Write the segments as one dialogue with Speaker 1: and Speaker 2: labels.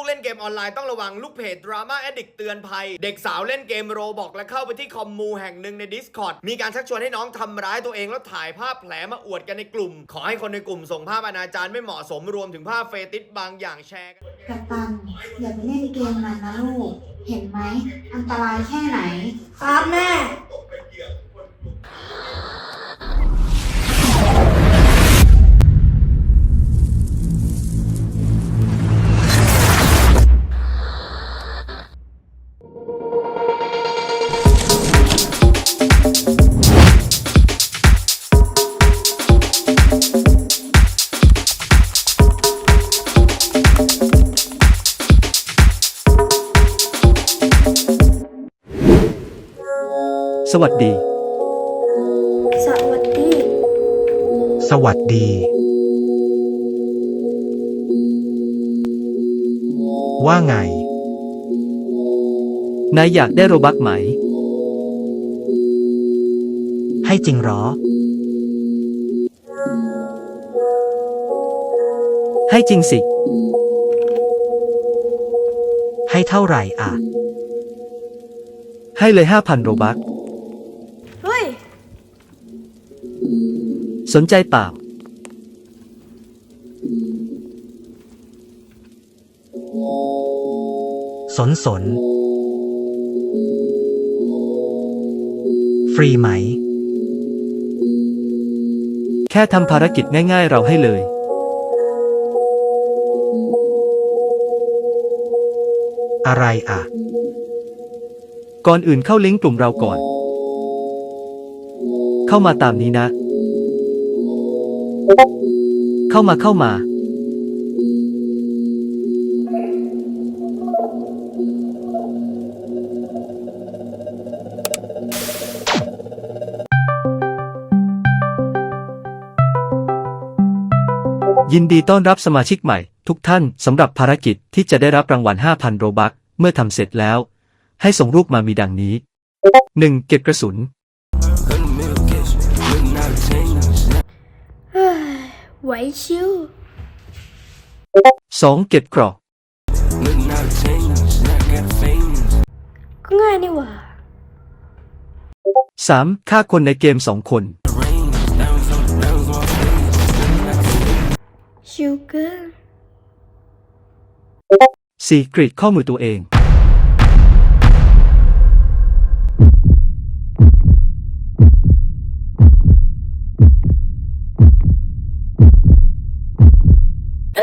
Speaker 1: ออนไลน์ต้องระวังลูกเพจดราม่าแอดดิกเตือนภัย เด็กสาวเล่นเกมโรบอกและเข้าไปที่คอมมูแห่งหนึ่งใน Discord มีการชักชวนให้น้องทำร้ายตัวเองแล้วถ่ายภาพแผลมาอวดกันในกลุ่ม ขอให้คนในกลุ่มส่งภาพอนาจารไม่เหมาะสมรวมถึงภาพเฟติสบางอย่างแชร์กัน
Speaker 2: กัปตันอย่าไปเล่นเกมนั้นนะลูก เห็นไหม อันตรายแค่ไหน
Speaker 3: ครับแม่
Speaker 4: สวัสดี
Speaker 3: สวัสดี
Speaker 5: สวัสดี ว่าไง
Speaker 4: นายอยากได้โรบักไหม
Speaker 5: ให้จริงเหรอ
Speaker 4: ให้จริงสิ
Speaker 5: ให้เท่าไหร่อะ
Speaker 4: ให้เลย5,000โรบัก สนใจเปล่า
Speaker 5: สนสน ฟรีไหม
Speaker 4: แค่ทำภารกิจง่ายๆเราให้เลย
Speaker 5: อะไรอะ
Speaker 4: ก่อนอื่นเข้าลิงก์กลุ่มเราก่อน เข้ามาตามนี้นะ เข้ามาเข้ามา ยินดีต้อนรับสมาชิกใหม่ ทุกท่านสำหรับภารกิจที่จะได้รับรางวัล 5,000 โรบักเมื่อทำเสร็จแล้ว ให้ส่งรูปมามีดังนี้ 1. เก็บกระสุน
Speaker 3: ไหวชิว
Speaker 4: 2. เก็บกรอก
Speaker 3: ก็ง่ายนี่หว่า
Speaker 4: 3. ฆ่าคนในเกม2คน
Speaker 3: ชิวเกิน
Speaker 4: 4. กรีดข้อมือตัวเอง
Speaker 6: ส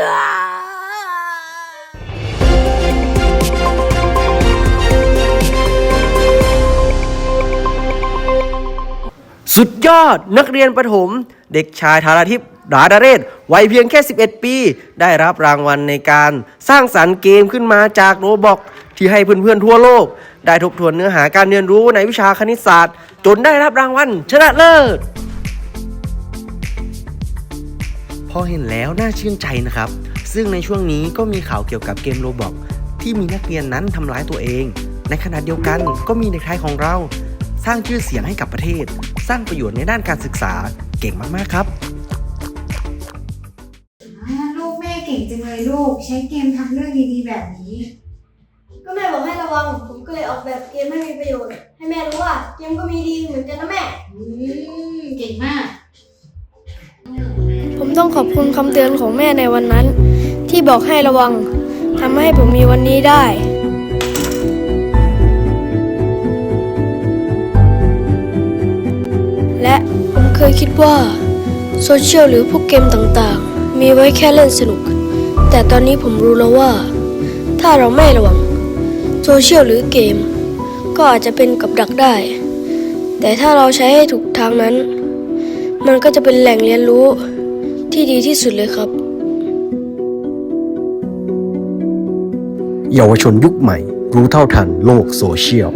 Speaker 6: ุดยอดนักเรียนประถม เด็กชายธาราทิพย์ดาดาเรศวัยเพียงแค่ 11 ปี ได้รับรางวัลในการสร้างสรรค์เกมขึ้นมาจากโรบอกที่ให้เพื่อนๆทั่วโลก ได้ทบทวนเนื้อหาการเรียนรู้ในวิชาคณิตศาสตร์ จนได้รับรางวัลชนะเลิศ พอเห็นแล้วน่าชื่นใจนะครับ ซึ่งในช่วงนี้ก็มีข่าวเกี่ยวกับเกมโรบอกที่มีนักเรียนนั้นทำร้ายตัวเอง ในขณะเดียวกันก็มีเด็กไทยของเรา สร้างชื่อเสียงให้กับประเทศ สร้างประโยชน์ในด้านการศึกษาเก่งมากๆครับ
Speaker 2: ลูกแม่เก่งจังเลยลูก ใช้เกมทำเรื่องดีๆแบบนี้
Speaker 3: ก็แม่บอกให้ระวัง ผมก็เลยออกแบบเกมให้มีประโยชน์ ให้แม่รู้ว่า เกมก็มีดีเหมือนกันนะแม่
Speaker 7: ต้องขอบคุณคำเตือนของแม่ในวันนั้น ที่บอกให้ระวังทำให้ผมมีวันนี้ได้และผมเคยคิดว่า โซเชียลหรือพวกเกมต่างๆ มีไว้แค่เล่นสนุก แต่ตอนนี้ผมรู้แล้วว่า ถ้าเราไม่ระวัง โซเชียลหรือเกม ก็อาจจะเป็นกับดักได้ แต่ถ้าเราใช้ให้ถูกทางนั้น มันก็จะเป็นแหล่งเรียนรู้ ที่ดีที่สุดเลยครับ
Speaker 6: เยาวชนยุคใหม่ รู้เท่าทันโลกโซเชียล